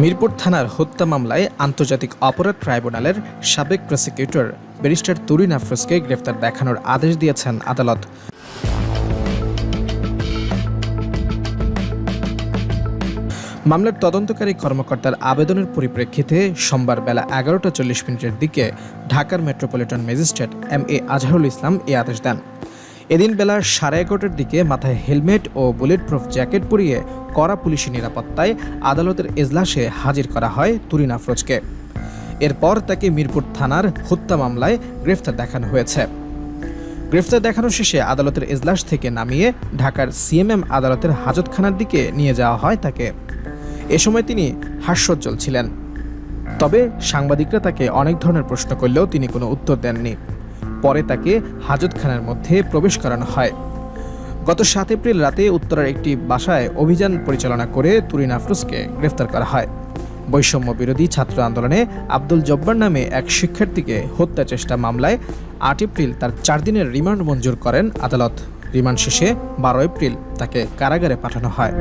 মিরপুর থানার হত্যা মামলায় আন্তর্জাতিক অপরাধ ট্রাইব্যুনালের সাবেক প্রসিকিউটর ব্যারিস্টার তুরিন আফরোজকে গ্রেফতার দেখানোর আদেশ দিয়েছেন আদালত। মামলার তদন্তকারী কর্মকর্তার আবেদনের পরিপ্রেক্ষিতে সোমবার বেলা এগারোটা চল্লিশ মিনিটের দিকে ঢাকার metropolitan magistrate M A Azharul Islam এই আদেশ দেন। এদিন বেলা সাড়ে এগারোটার দিকে মাথায় হেলমেট ও বুলেট প্রুফ জ্যাকেট পরিয়ে কড়া পুলিশি নিরাপত্তায় আদালতের এজলাসে হাজির করা হয় তুরিন আফরোজকে। এরপর তাকে মিরপুর থানার হত্যা মামলায় গ্রেফতার দেখানো হয়েছে। গ্রেফতার দেখানো শেষে আদালতের এজলাস থেকে নামিয়ে ঢাকার সিএমএম আদালতের হাজতখানার দিকে নিয়ে যাওয়া হয় তাকে। এ সময় তিনি হাস্যোজ্জ্বল ছিলেন। তবে সাংবাদিকরা তাকে অনেক ধরনের প্রশ্ন করলেও তিনি কোনো উত্তর দেননি। পরে তাকে হাজতখানার মধ্যে প্রবেশ করানো হয়। গত সাত এপ্রিল রাতে উত্তরার একটি বাসায় অভিযান পরিচালনা করে তুরিন আফরোজকে গ্রেফতার করা হয়। বৈষম্য বিরোধী ছাত্র আন্দোলনে আব্দুল জব্বার নামে এক শিক্ষার্থীকে হত্যা চেষ্টা মামলায় আট এপ্রিল তার চার দিনের রিমান্ড মঞ্জুর করেন আদালত। রিমান্ড শেষে বারো এপ্রিল তাকে কারাগারে পাঠানো হয়।